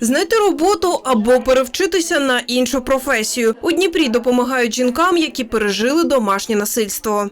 Знайти роботу або перевчитися на іншу професію. У Дніпрі допомагають жінкам, які пережили домашнє насильство.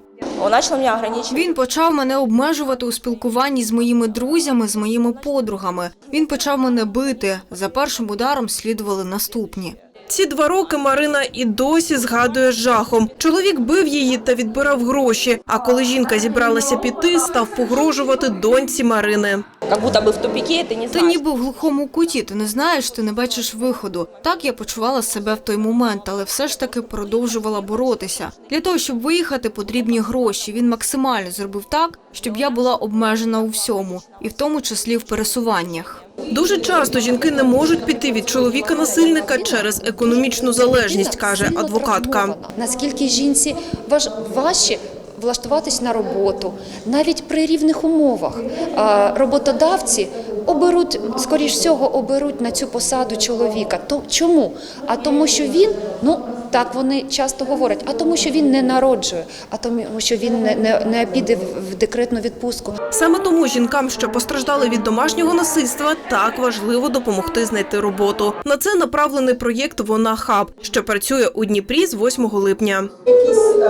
Він почав мене обмежувати у спілкуванні з моїми друзями, з моїми подругами. Він почав мене бити. За першим ударом слідували наступні. Ці два роки Марина і досі згадує з жахом. Чоловік бив її та відбирав гроші. А коли жінка зібралася піти, став погрожувати доньці Марини. Как будто бы в тупике, и ты не Ти знаешь. ніби в глухому куті, ти не знаєш, ти не бачиш виходу. Так я почувала себе в той момент, але все ж таки продовжувала боротися. Для того, щоб виїхати, потрібні гроші. Він максимально зробив так, щоб я була обмежена у всьому, і в тому числі в пересуваннях. Дуже часто жінки не можуть піти від чоловіка-насильника через економічну залежність, каже адвокатка. Наскільки жінці важ, важче влаштуватись на роботу, навіть при рівних умовах. Роботодавці оберуть, скоріш всього, оберуть на цю посаду чоловіка. То чому? А тому, що він, ну так вони часто говорять, а тому, що він не народжує, а тому, що він не, не, не піде в- декретну відпустку. Саме тому жінкам, що постраждали від домашнього насильства, так важливо допомогти знайти роботу. На це направлений проєкт Вона хаб, що працює у Дніпрі з 8 липня. якісь е,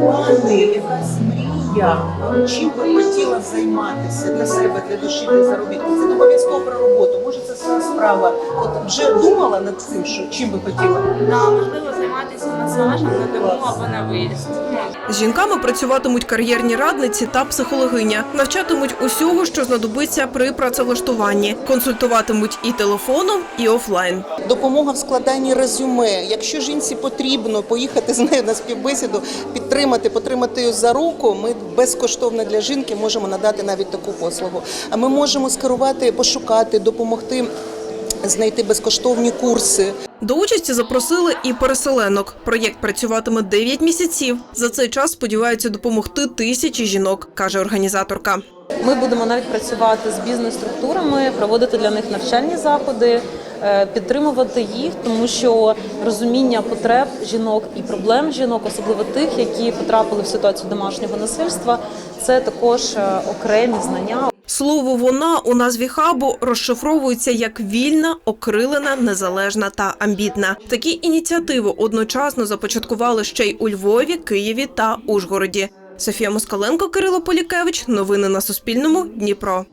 плани, якась мрія, чим би хотіла займатися для себе, для душі, для заробітку. Це не обов'язково про роботу. Може, це справа. От вже думала над цим, що чим би хотіла. Да, можливо, займатися масажем на дому або на виїзд. З жінками працюватимуть кар'єрні радниці та психологиня, навчатимуть усього, що знадобиться при працевлаштуванні, консультуватимуть і телефоном, і офлайн. Допомога в складанні резюме. Якщо жінці потрібно поїхати з нею на співбесіду, підтримати, потримати її за руку, ми безкоштовно для жінки можемо надати навіть таку послугу. А ми можемо скерувати, пошукати, допомогти знайти безкоштовні курси. До участі запросили і переселенок. Проєкт працюватиме 9 місяців. За цей час сподіваються допомогти тисячі жінок, каже організаторка. Ми будемо навіть працювати з бізнес-структурами, проводити для них навчальні заходи, е, підтримувати їх, тому що розуміння потреб жінок і проблем жінок, особливо тих, які потрапили в ситуацію домашнього насильства, це також е, окремі знання, Слово вона у назві хабу розшифровується як вільна, окрилена, незалежна та амбітна. Такі ініціативи одночасно започаткували ще й у Львові, Києві та Ужгороді. Софія Москаленко, Кирило Полікевич. Новини на Суспільному. Дніпро.